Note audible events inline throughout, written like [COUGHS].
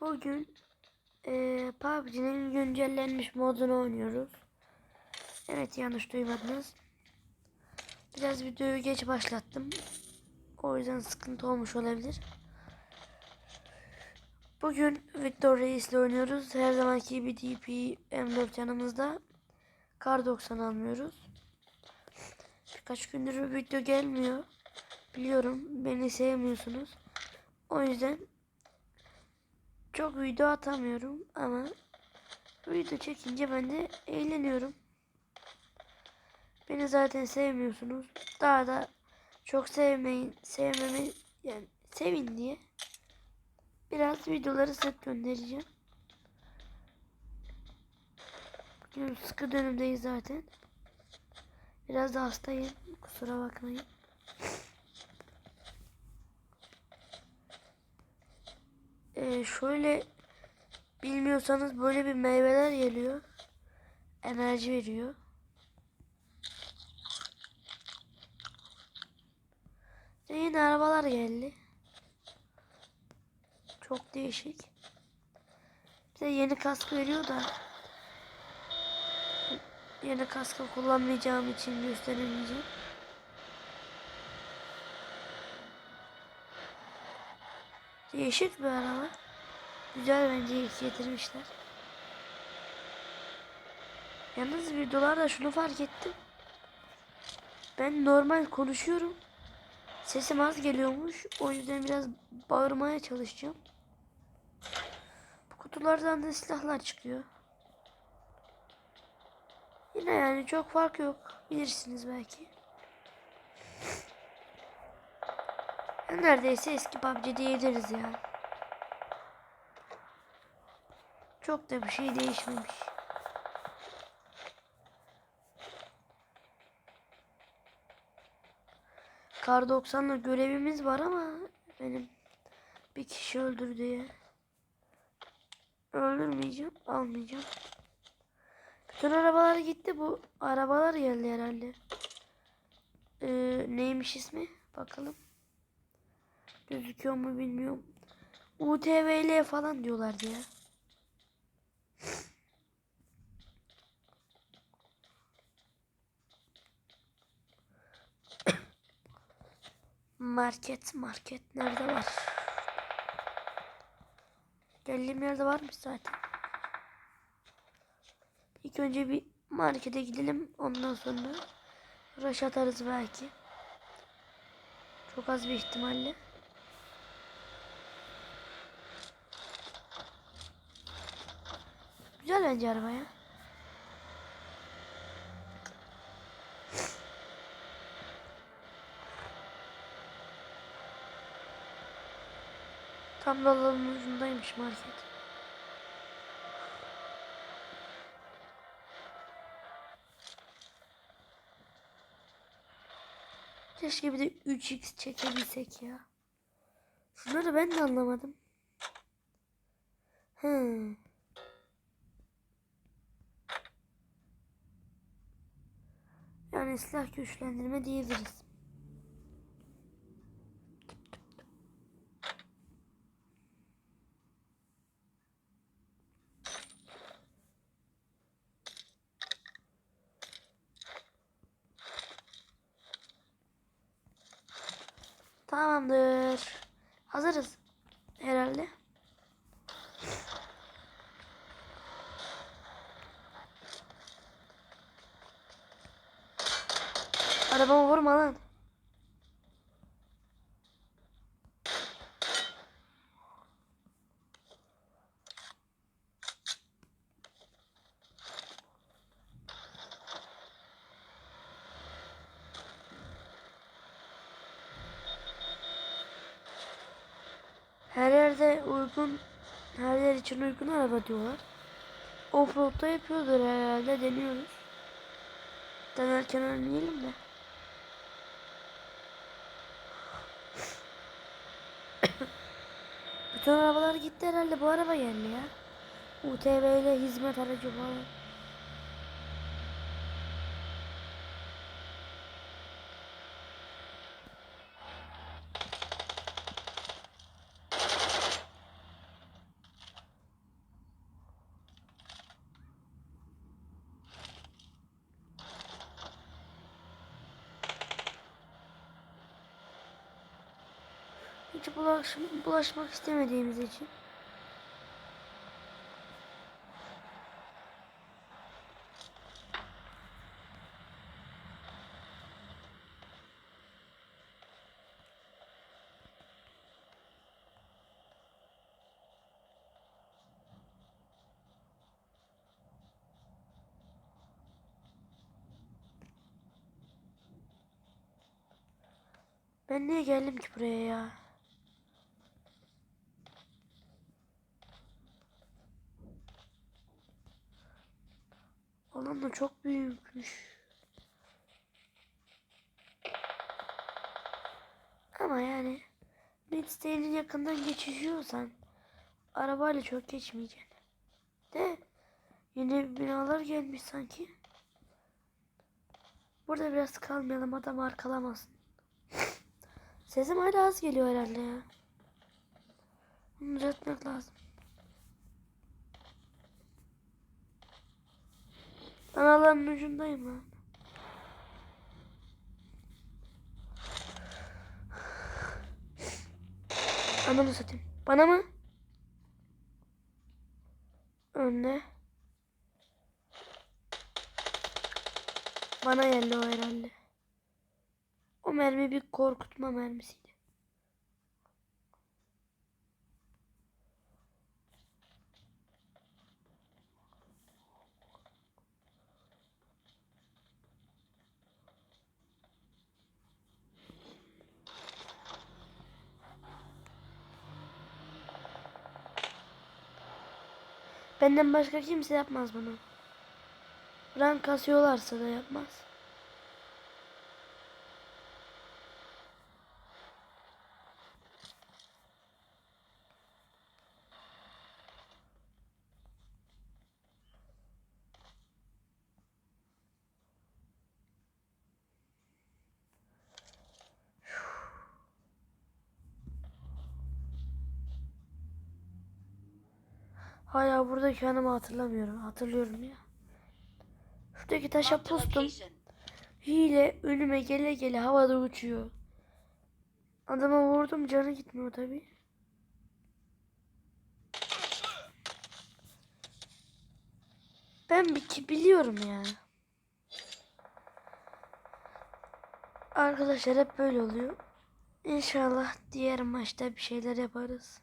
Bugün eee PUBG'nin güncellenmiş modunu oynuyoruz. Evet yanlış duymadınız. Biraz videoyu geç başlattım. O yüzden sıkıntı olmuş olabilir. Bugün Victor Reis ile oynuyoruz. Her zamanki gibi DP M4 yanımızda. Kar 90 almıyoruz. Birkaç gündür video gelmiyor. Biliyorum beni sevmiyorsunuz. O yüzden çok video atamıyorum ama video çekince ben de eğleniyorum. Beni zaten sevmiyorsunuz. Daha da çok sevmeyin, sevmemi yani sevin diye biraz videoları sık göndereceğim. Bugün sıkı dönemdeyiz zaten. Biraz da hastayım. Kusura bakmayın. Ee, şöyle bilmiyorsanız böyle bir meyveler geliyor. Enerji veriyor. Ve yine arabalar geldi. Çok değişik. Bize yeni kask veriyor da yeni kaskı kullanmayacağım için gösteremeyeceğim. Değişik bir araba. Güzel bence getirmişler. Yalnız videolarda şunu fark ettim. Ben normal konuşuyorum. Sesim az geliyormuş. O yüzden biraz bağırmaya çalışacağım. Bu kutulardan da silahlar çıkıyor. Yine yani çok fark yok. Bilirsiniz belki. Neredeyse eski PUBG diyebiliriz ya. Çok da bir şey değişmemiş. Kar 90'la görevimiz var ama benim bir kişi öldür diye. Öldürmeyeceğim, almayacağım. Bütün arabalar gitti bu. Arabalar geldi herhalde. Ee, neymiş ismi? Bakalım. Gözüküyor mu bilmiyorum. UTVL falan diyorlardı ya. Market market nerede var? Geldiğim yerde varmış zaten. İlk önce bir markete gidelim. Ondan sonra rush atarız belki. Çok az bir ihtimalle. Güzel bence araba Tam da alanın ucundaymış market. Keşke bir de 3x çekebilsek ya. Şunları ben de anlamadım. Hmm. Yani silah güçlendirme diyebiliriz. Arabama vurma lan. Her yerde uygun, her yer için uygun araba diyorlar. Offroad'da yapıyordur herhalde deniyoruz. Denerken ölmeyelim de. Bütün arabalar gitti herhalde bu araba geldi ya. UTV ile hizmet aracı falan. Hiç bulaş, bulaşmak istemediğimiz için. Ben niye geldim ki buraya ya? Da çok büyükmüş. Ama yani Midstay'nin yakından geçişiyorsan arabayla çok geçmeyeceksin. De yeni binalar gelmiş sanki. Burada biraz kalmayalım adam arkalamasın. [LAUGHS] Sesim hala az geliyor herhalde ya. Bunu düzeltmek lazım. Ben alanın ucundayım lan. Ananı satayım. Bana mı? Önde. Bana geldi o herhalde. O mermi bir korkutma mermisiydi. Benden başka kimse yapmaz bunu. Rank kasıyorlarsa da yapmaz. Hala buradaki hanımı hatırlamıyorum. Hatırlıyorum ya. Şuradaki taşa pustum. Hile önüme gele gele havada uçuyor. Adama vurdum canı gitmiyor tabi. Ben bir biliyorum ya. Arkadaşlar hep böyle oluyor. İnşallah diğer maçta bir şeyler yaparız.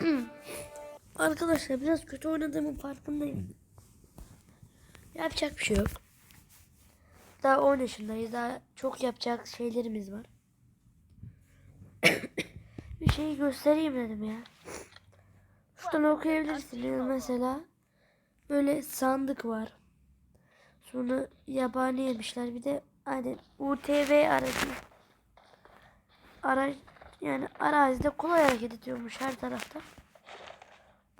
[CLEARS THROAT] Arkadaşlar biraz kötü oynadığımın farkındayım. Yapacak bir şey yok. Daha 10 yaşındayız. Daha çok yapacak şeylerimiz var. [COUGHS] bir şey göstereyim dedim ya. Şuradan okuyabilirsiniz mesela. Böyle sandık var. Sonra yabani yemişler. Bir de hani UTV aracı. Araç yani arazide kolay hareket ediyormuş her tarafta.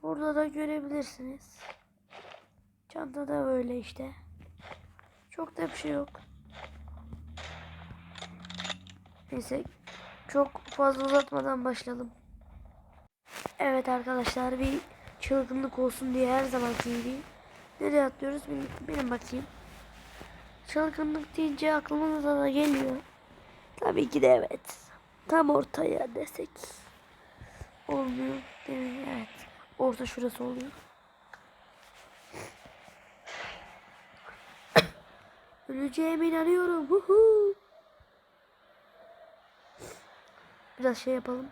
Burada da görebilirsiniz. Çantada böyle işte. Çok da bir şey yok. Neyse çok fazla uzatmadan başlayalım. Evet arkadaşlar bir çılgınlık olsun diye her zamanki gibi nereye atlıyoruz benim bakayım. Çılgınlık deyince aklımıza da geliyor. Tabii ki de evet. Tam ortaya desek. Olmuyor değil mi? Evet. Orta şurası oluyor. [COUGHS] Öleceğime inanıyorum. Huhu. Biraz şey yapalım.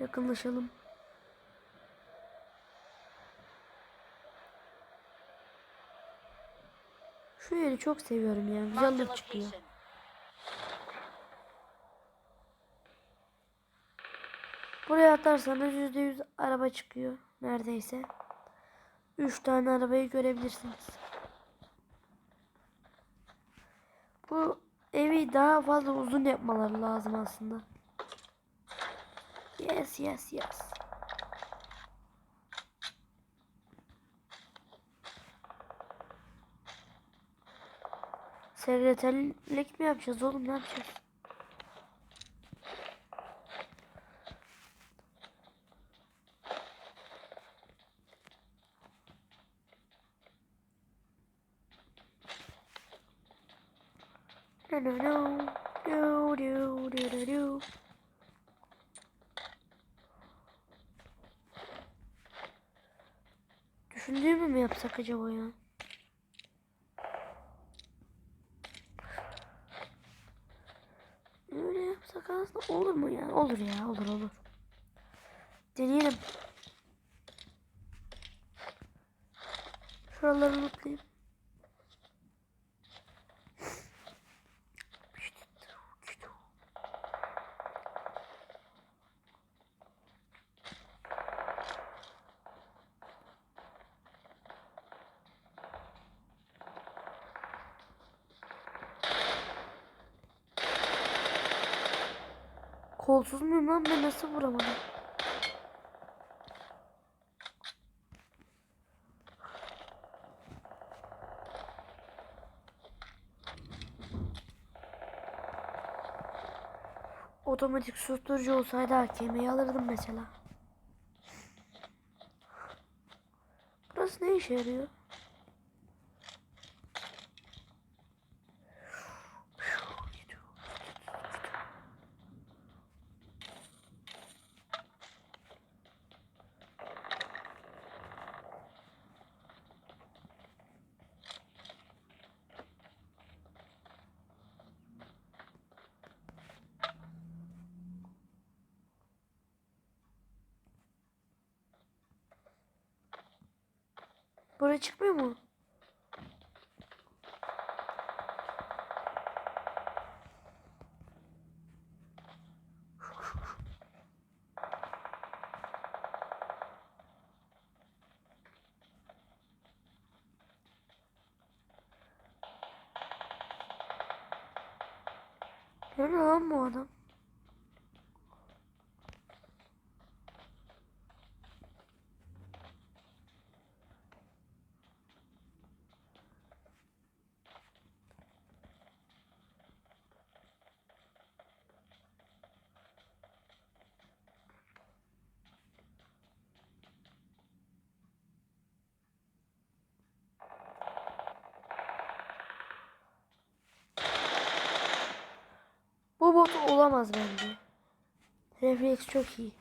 Yakınlaşalım. Şu yeri çok seviyorum ya. Güzel çıkıyor. Buraya atarsanız yüzde yüz araba çıkıyor. Neredeyse. Üç tane arabayı görebilirsiniz. Bu evi daha fazla uzun yapmaları lazım aslında. Yes yes yes. Sekreterlik mi yapacağız oğlum ne yapacağız? yapsak acaba ya? Öyle yapsak aslında olur mu ya? Olur ya olur olur. Deneyelim. Şuraları unutmayayım. 30 muyum lan ben nasıl vuramadım? Otomatik susturucu olsaydı hakemeyi alırdım mesela. Burası ne işe yarıyor? Nerede lan bu adam? Bu bot olamaz bence. Refleks çok iyi.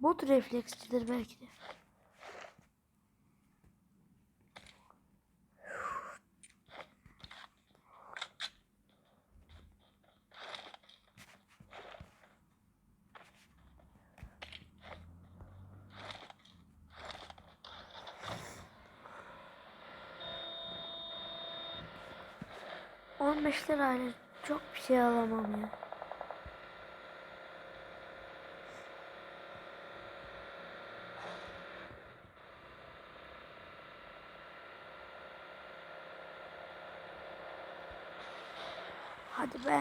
Bot refleksçidir belki de. On beş lirayla çok bir şey alamam ya. Hadi be.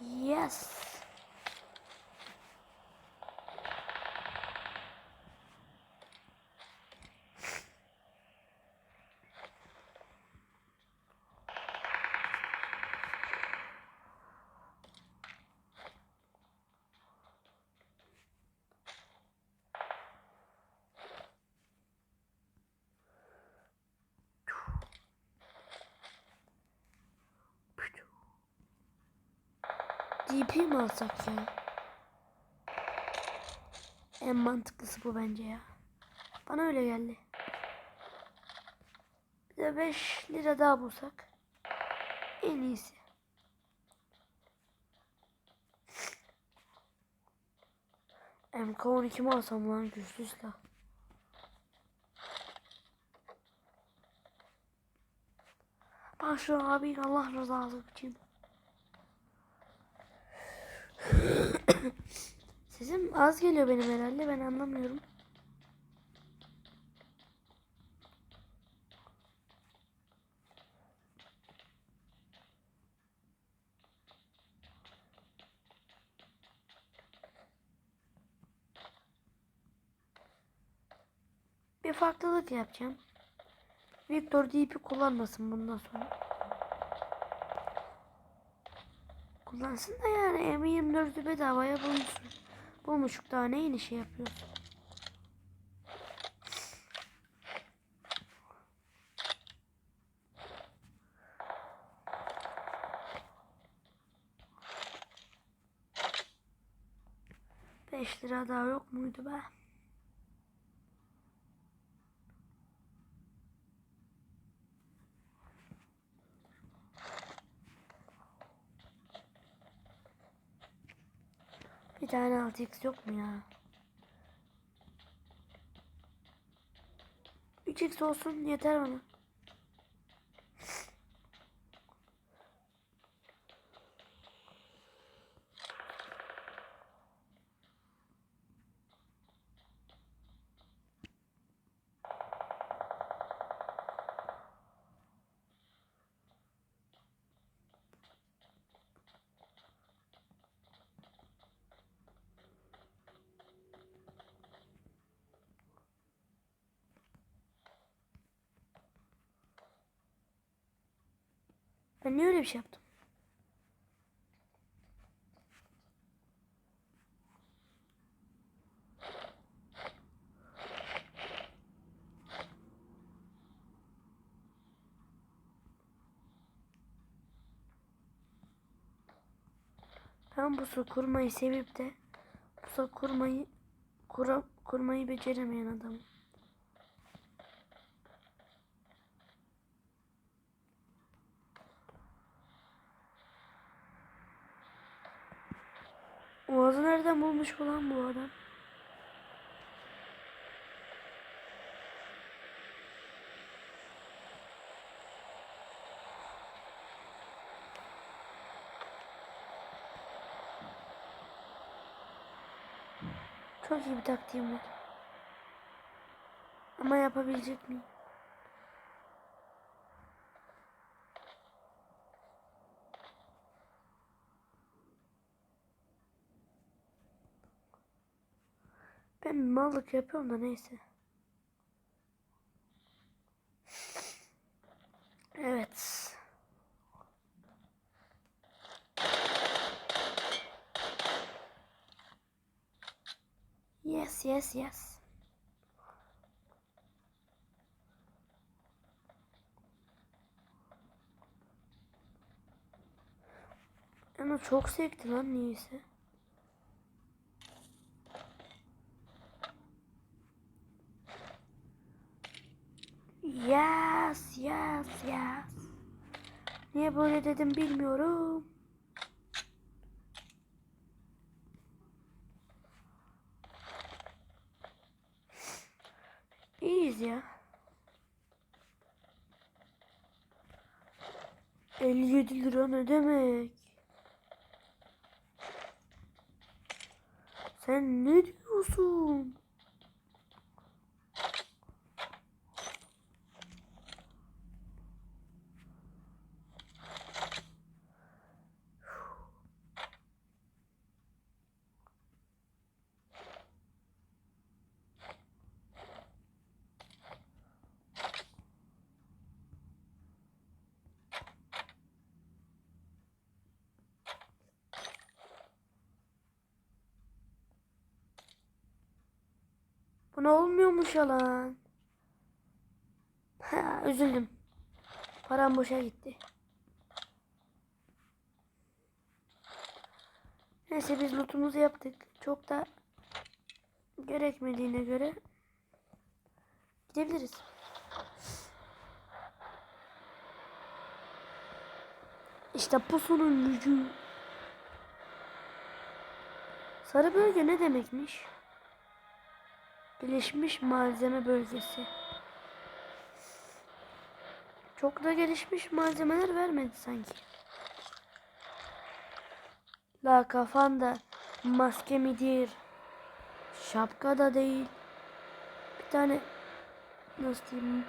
Yes. DP mi ya? En mantıklısı bu bence ya. Bana öyle geldi. Bir de 5 lira daha bulsak. En iyisi. MK12 mi alsam lan güçlü silah. Bak şu abi Allah rızası için. Az geliyor benim herhalde ben anlamıyorum. Bir farklılık yapacağım. Victor DP kullanmasın bundan sonra. Kullansın da yani M24'ü bedavaya bulmuşsun. Bulmuşuk daha neyin işi yapıyorsun? 5 lira daha yok muydu be? Bir tane 6x yok mu ya? 3x olsun yeter bana. Ben niye öyle bir şey yaptım? Ben bu su kurmayı sevip de bu su kurmayı kura, kurmayı beceremeyen adamım. Oğazı nereden bulmuş bu lan bu adam? Çok iyi bir taktiğim var. Ama yapabilecek miyim? Ben mallık yapıyorum da neyse. Evet. Yes, yes, yes. Ama çok sekti lan niyeyse. Yes, yes, yes. Niye böyle dedim bilmiyorum. İyiyiz ya. 57 lira ne demek? Sen ne diyorsun? Ne olmuyormuş ya lan. Ha, üzüldüm. Param boşa gitti. Neyse biz lootumuzu yaptık. Çok da gerekmediğine göre gidebiliriz. İşte pusunun gücü. Sarı bölge ne demekmiş? Gelişmiş malzeme bölgesi. Çok da gelişmiş malzemeler vermedi sanki. La kafanda maske midir? Şapka da değil. Bir tane nasıl diyeyim?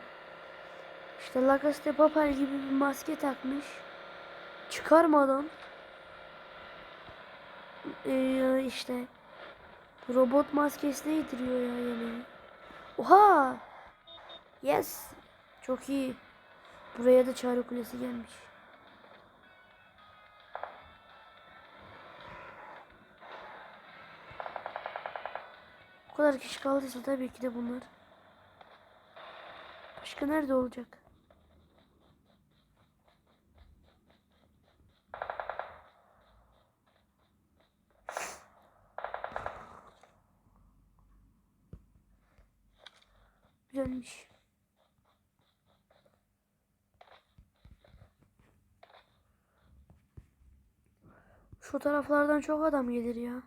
İşte La Casa Papel gibi bir maske takmış. Çıkarmadan ee, işte robot maskesine yediriyor ya yemeği. Oha! Yes! Çok iyi. Buraya da çağrı kulesi gelmiş. Bu kadar kişi kaldıysa tabii ki de bunlar. Başka nerede olacak? güzelmiş. Şu taraflardan çok adam gelir ya.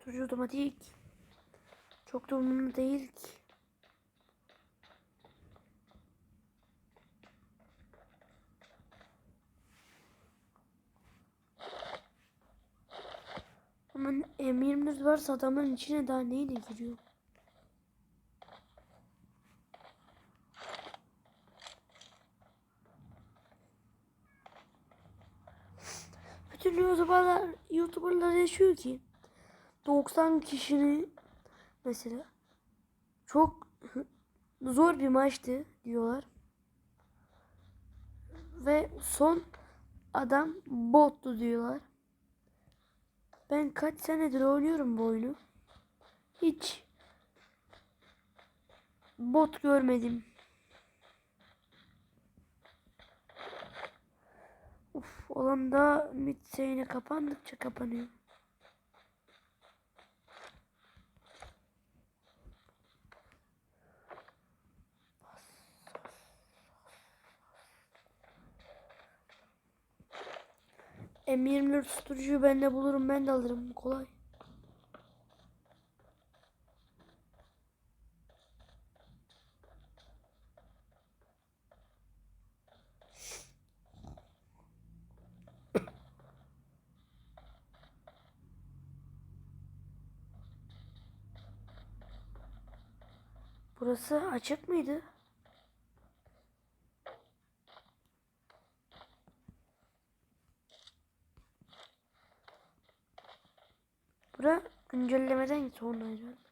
Turucu otomatik. Çok da umurumda değil ki. Ama M24 varsa adamın içine daha neyle giriyor? Bütün YouTuber'lar, YouTuber'lar yaşıyor ki 90 kişinin mesela çok zor bir maçtı diyorlar. Ve son adam bottu diyorlar. Ben kaç senedir oynuyorum bu oyunu. Hiç bot görmedim. Uf, olan da mid kapandıkça kapanıyor. M24 susturucuyu ben de bulurum ben de alırım kolay. Burası açık mıydı? Güncellemeden sonraydı.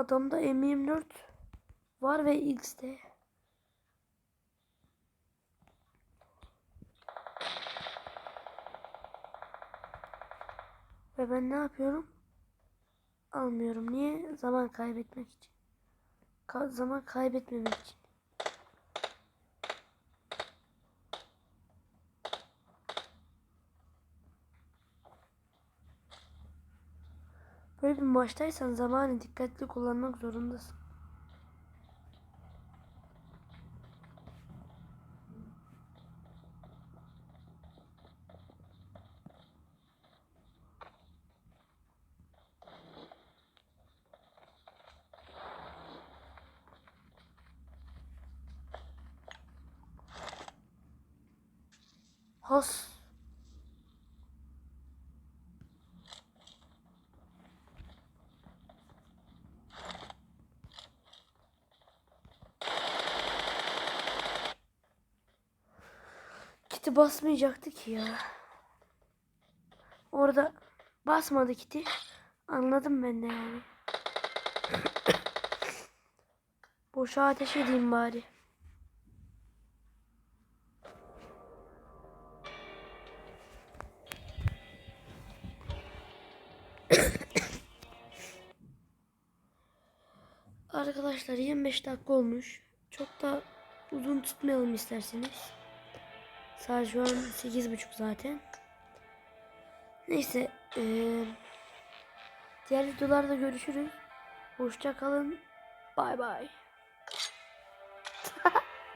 Adamda M24 var ve X'de. Ve ben ne yapıyorum? Almıyorum. Niye? Zaman kaybetmek için. Ka zaman kaybetmemek için. Böyle bir maçtaysan zamanı dikkatli kullanmak zorundasın. Kiti basmayacaktı ki ya. Orada basmadı kiti. Anladım ben de yani. [COUGHS] Boşa ateş edeyim bari. [COUGHS] Arkadaşlar 25 dakika olmuş. Çok da uzun tutmayalım isterseniz. Saat şu an 8.30 zaten. Neyse. E, diğer videolarda görüşürüz. Hoşça kalın. Bay bay.